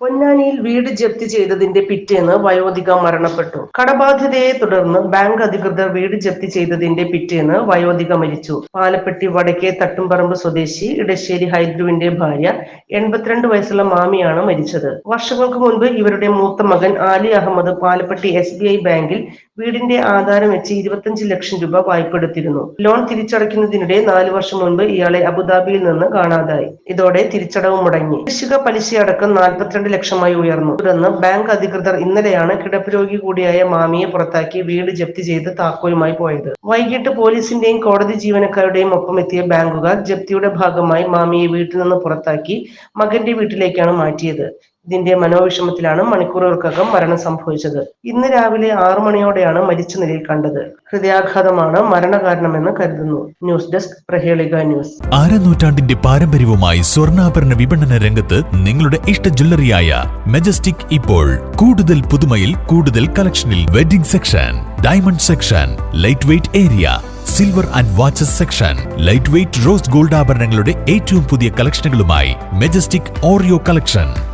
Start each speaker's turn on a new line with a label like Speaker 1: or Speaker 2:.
Speaker 1: പൊന്നാനിയിൽ വീട് ജപ്തി ചെയ്തതിന്റെ പിറ്റേന്ന് വയോധിക മരണപ്പെട്ടു. കടബാധ്യതയെ തുടർന്ന് ബാങ്ക് അധികൃതർ വീട് ജപ്തി ചെയ്തതിന്റെ പിറ്റേന്ന് വയോധിക മരിച്ചു. പാലപ്പെട്ടി വടക്കേ തട്ടുംപറമ്പ് സ്വദേശി ഇടശ്ശേരി ഹൈദ്രുവിന്റെ ഭാര്യ എൺപത്തിരണ്ട് വയസ്സുള്ള മാമിയാണ് മരിച്ചത്. വർഷങ്ങൾക്ക് മുൻപ് ഇവരുടെ മൂത്ത മകൻ Ali Ahammed Palappetty S B I ബാങ്കിൽ വീടിന്റെ ആധാരം വെച്ച് ഇരുപത്തിയഞ്ച് ലക്ഷം രൂപ വായ്പ എടുത്തിരുന്നു ലോൺ തിരിച്ചടയ്ക്കുന്നതിനിടെ നാലു വർഷം മുൻപ് ഇയാളെ അബുദാബിയിൽ നിന്ന് കാണാതായി. ഇതോടെ തിരിച്ചടവ് മുടങ്ങി. കൃഷിക പലിശയടക്കം നാൽപ്പത്തിരണ്ട് ലക്ഷമായി ഉയർന്നു. തുടർന്ന് ബാങ്ക് അധികൃതർ ഇന്നലെയാണ് കിടപ്പ് കൂടിയായ മാമിയെ പുറത്താക്കി വീട് ജപ്തി ചെയ്ത് താക്കോലുമായി പോയത്. വൈകിട്ട് പോലീസിന്റെയും കോടതി ജീവനക്കാരുടെയും ഒപ്പം എത്തിയ ബാങ്കുകാർ ജപ്തിയുടെ ഭാഗമായി മാമിയെ വീട്ടിൽ നിന്ന് പുറത്താക്കി മകന്റെ വീട്ടിലേക്കാണ് മാറ്റിയത്. ഇതിന്റെ മനോവിഷമത്തിലാണ് മണിക്കൂറുകൾക്കകം മരണം സംഭവിച്ചത്. ഇന്ന് രാവിലെ ആറു മണിയോടെയാണ് മരിച്ച നിലയിൽ കണ്ടത്. ഹൃദയാഘാതമാണ് മരണകാരണമെന്ന് കരുതുന്നു. News desk Prahelika news.
Speaker 2: ആരനൂറ്റാണ്ടിന്റെ പാരമ്പര്യവുമായി സ്വർണാഭരണ വിപണന രംഗത്ത് നിങ്ങളുടെ ഇഷ്ട ജ്വല്ലറിയായ മെജസ്റ്റിക് ഇപ്പോൾ. കൂടുതൽ പുതുമയിൽ കൂടുതൽ കളക്ഷനിൽ wedding section diamond section light weight area silver and watches section light weight rose gold ആഭരണങ്ങളുടെ ഏറ്റവും പുതിയ കളക്ഷനുകളുമായി മെജസ്റ്റിക് ഓറിയോ കളക്ഷൻ.